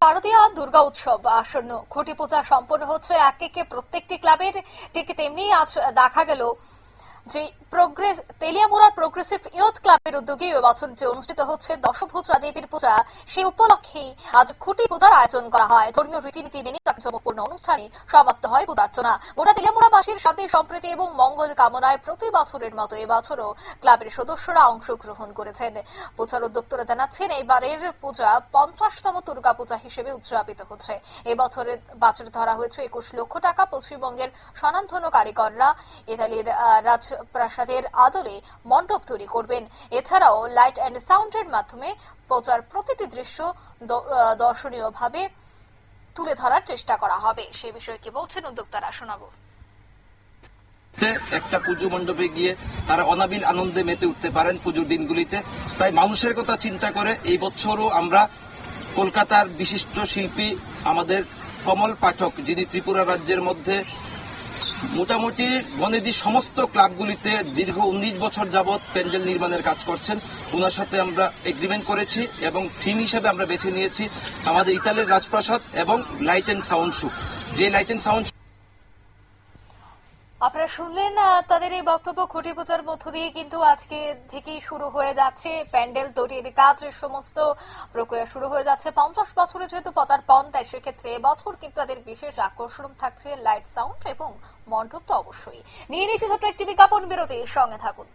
শারদীয়া দুর্গা উৎসব আসন্ন। খুঁটি পূজা সম্পন্ন হচ্ছে এক একে প্রত্যেকটি ক্লাবের। ঠিক তেমনি আজ দেখা গেল যে প্রোগ্রেস তেলিয়ামুড়ার প্রোগ্রেসিভ ইয়ুথ ক্লাবের উদ্যোগে এবছর যে অনুষ্ঠিত হচ্ছে দশভূজা দেবীর পূজা। সেই উপলক্ষে আজ খুঁটি পূজার আয়োজন করা হয়। ধর্মীয় রীতিনীতি মেনে চাকচমকপূর্ণ অনুষ্ঠানে সমাপ্ত হয় পূজার্চনা। গোটা তেলিয়ামুড়াবাসীর শান্তি সম্প্রীতি এবং মঙ্গল কামনায় প্রতি বছরের মতো এবছরও ক্লাবের সদস্যরা অংশগ্রহণ করেছেন। পূজার উদ্যোক্তরা জানাচ্ছেন, এবারের পূজা পঞ্চাশতম দুর্গা পূজা হিসেবে উদযাপিত হচ্ছে। এবছরের বাজারে ধরা হয়েছে একুশ লক্ষ টাকা। পশ্চিমবঙ্গের স্বনামধন্য কারিগররা ইতালির রাজপ্রাসাদের আদলে মণ্ডপ তৈরি করবেন। এছাড়াও লাইট অ্যান্ড সাউন্ডের মাধ্যমে পূজার প্রতিটি দৃশ্য দর্শনীয়ভাবে তুলে ধরার চেষ্টা করা হবে। সে বিষয়ে কি বলছেন উদ্যোক্তারা? শোনাবো। একটা পুজো মণ্ডপে গিয়ে তারা অনাবিল আনন্দে মেতে উঠতে পারেন পুজোর দিনগুলিতে। তাই মানুষের কথা চিন্তা করে এই বছরও আমরা কলকাতার বিশিষ্ট শিল্পী আমাদের কমল পাঠক যিনি ত্রিপুরা রাজ্যের মধ্যে মোটামুটি বনেদি সমস্ত ক্লাবগুলিতে দীর্ঘ উনিশ বছর যাবৎ প্যান্ডেল নির্মাণের কাজ করছেন। ওনার সাথে আমরা এগ্রিমেন্ট করেছি এবং থিম হিসেবে আমরা বেছে নিয়েছি আমাদের ইতালির রাজপ্রাসাদ এবং লাইট অ্যান্ড সাউন্ড শু যে লাইট অ্যান্ড সাউন্ড আপনারা শুনলেন তাদের এই বক্তব্য খুঁটি পূজার মধ্য দিয়ে কিন্তু আজকে থেকেই শুরু হয়ে যাচ্ছে। প্যান্ডেল তৈরির কাজ সমস্ত প্রক্রিয়া শুরু হয়ে যাচ্ছে। পঞ্চাশ বছরে যেহেতু পতার পদার্পণ তাই সেক্ষেত্রে এবছর কিন্তু তাদের বিশেষ আকর্ষণ থাকছে লাইট সাউন্ড এবং মণ্ডপ তো অবশ্যই। নিয়ে নিচ্ছে ছোট্ট একটি বিজ্ঞাপন বিরতির সঙ্গে থাকুন।